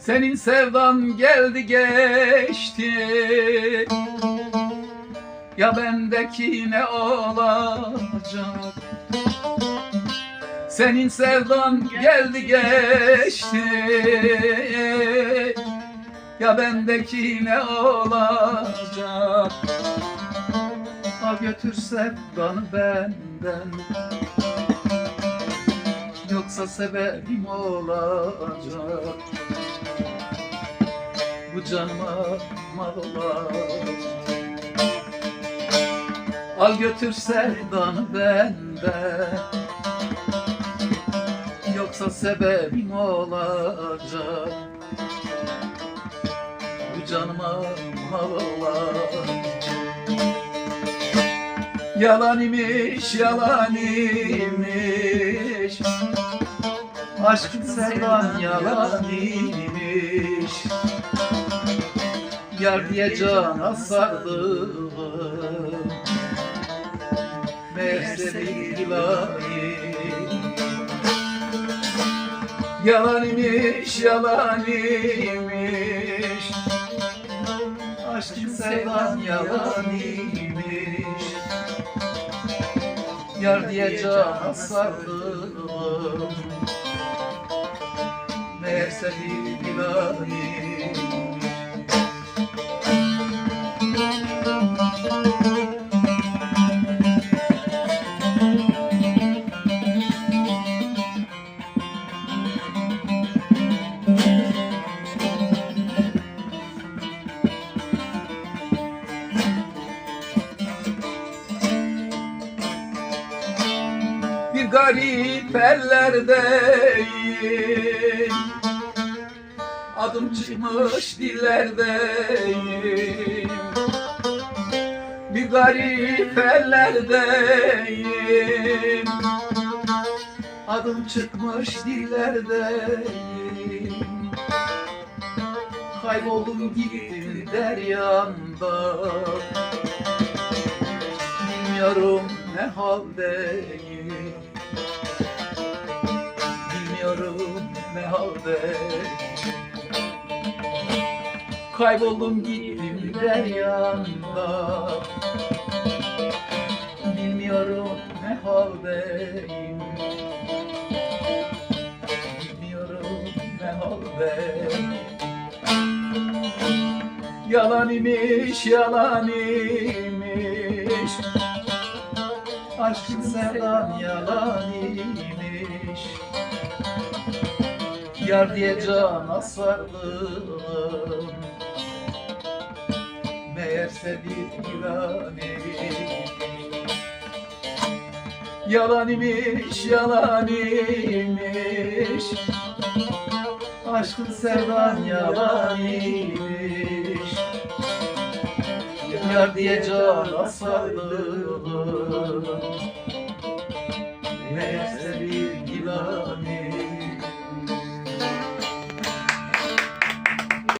Senin sevdan geldi geçti. Ya bendeki ne olacak? Senin sevdan geldi geçti. Ya bendeki ne olacak? Al götür sevdanı benden. Yoksa sebebim olacak bu canıma mal olacak Al götür sevdanı benden. Yoksa sebebim olacak. Bu canıma mal olacak Yalan imiş, yalan imiş. Aşkın sevdan yalan imiş Yar diye cana sardım Meğerse bir ilahi. Yalan imiş, yalan imiş Aşkın sevdan yalan imiş Yar diye cana sardım Meğerse bir ilahi garip ellerdeyim Adım çıkmış dillerdeyim Bir garip ellerdeyim Adım çıkmış dillerdeyim Kayboldum gittim deryanda Bilmiyorum ne haldeyim Bilmiyorum ne haldeyim Kayboldum gittim deryanda Bilmiyorum ne haldeyim. Bilmiyorum ne haldeyim. Yalan imiş, yalan imiş Aşkın sevdan yalan imiş Yar diye cana sardım Meğerse bir ilan Yalan imiş, yalan imiş. Aşkın sevdan yalan imiş. Yar diye cana sardım